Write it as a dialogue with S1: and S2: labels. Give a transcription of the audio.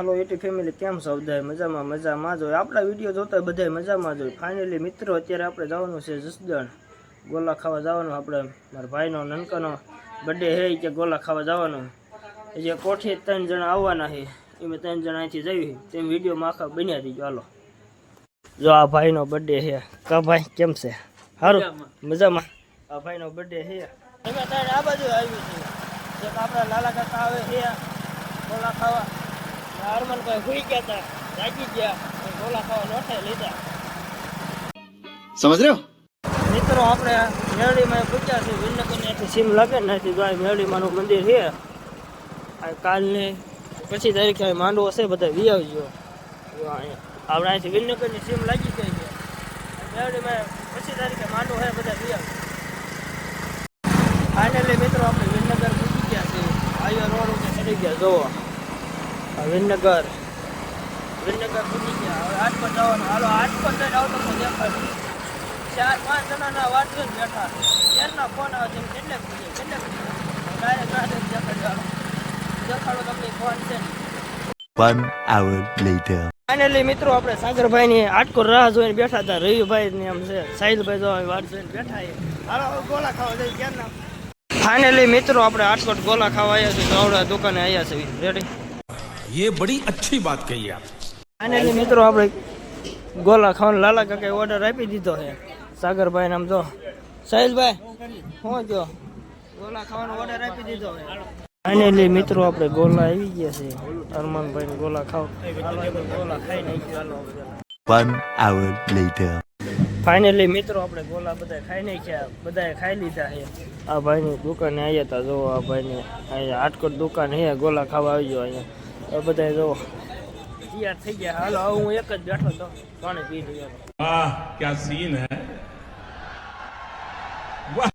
S1: Hello at family કેમ છો બધા મજામાં મજામાં જ હોય. આપણા વીડિયો જોતા બધા મજામાં જ હોય. ફાઇનલી મિત્રો, અત્યારે આપણે જવાનું છે જસદણ. ગોલા ખાવા જવાનું આપણે. મારા ભાઈનો, નનકાનો બર્થડે હે કે ગોલા ખાવા જવાનું. જે કોઠી ત્રણ જણા આવવાના છે એ મેં ત્રણ જણા અહીંથી જઈ તેમ વિડીયોમાં આખા બન્યા દીધો હાલો. જો આ ભાઈનો બર્થડે છે કા ભાઈ, કેમ છે? સારું મજામાં? આ ભાઈનો બર્થડે છે તમે આ બાજુ આવી છે. આપણા લાલા કાકા આવે છે ગોલા ખાવા. હરમનભાઈ સુઈ ગયા હતા જાગી ગયા ગોલા ખાવા નોઠે લીધા.
S2: સમજ રહ્યો?
S1: મિત્રો આપણે મેળીમાં પૂછ્યા છે વિનકન્યાથી સીમ લાગે નથી તો મેળીમાંનું મંદિર છે આ કાલની પછી તારીખે માંડવો છે બધા વી આવજો. આપણે અહીંથી વિનકરની સીમ લાગી ગઈ છે. મેળીમાં પછી તારીખે માંડવો છે બધા વી આવજો. ફાઇનલી મિત્રો આપણે વિનગર પૂછી ગયા છે આયો રોડ ઉપર ચડી ગયા જોવા વિનગર વિનગર પૂછી ગયા. હવે આઠ પર જવાનું. હાલો આઠ પર જઈને આવતો તો દેખાય. ચાર પાંચ જણાના વાટ જોઈને બેઠા. ક્યારના ફોન આવે છે કેટલે પૂછે? કેટલે ડાયરેક્ટ ના દેખાડ્યો દેખાડો તમને ફોન છે.
S3: One hour later.
S1: ફાઇનલી મિત્રો આપણે સાગરભાઈની આટકો રાહ જોઈને બેઠા હતા. રવિભાઈ ની આમ છે સાહિલભાઈ જો વાત જોઈને બેઠા હાલો ગોળા ગોલા ખાવા જઈએ. ક્યારના? ફાઇનલી મિત્રો આપણે આટકોટ ગોલા ખાવા આવ્યા છે ગવડા દુકાને આવ્યા છે રેડી
S4: ये બડી अच्छी बात कही आप
S1: ફાઇનલી મિત્રો આપણે ગોલા ખાવાનો લાલા કાકાએ ઓર્ડર આપી દીધો છે સાગરભાઈ નામ જો સાહિલભાઈ હું જો ગોલા ખાવાનો ઓર્ડર આપી દીધો છે ફાઇનલી મિત્રો આપણે ગોલા આવી ગયા છે અરમાનભાઈ ગોલા ખાવ હાલો આપણે ગોલા ખાઈ નાખ્યું હાલો આપણે.
S3: One hour later.
S1: ફાઇનલી મિત્રો આપણે ગોલા બધા ખાઈ નાખ્યા બધાએ ખાઈ લીધા છે આ ભાઈની દુકાને આવ્યા હતા જો આ ભાઈની અહીંયા આટકોટ દુકાન છે ગોલા ખાવા આવી ગયો અહીંયા આ બધા જો તૈયાર થઈ ગયા. હાલો હું એક જ બેઠો તો પાણી પી લીધો
S4: વાહ ક્યાં સીન હે? વાહ.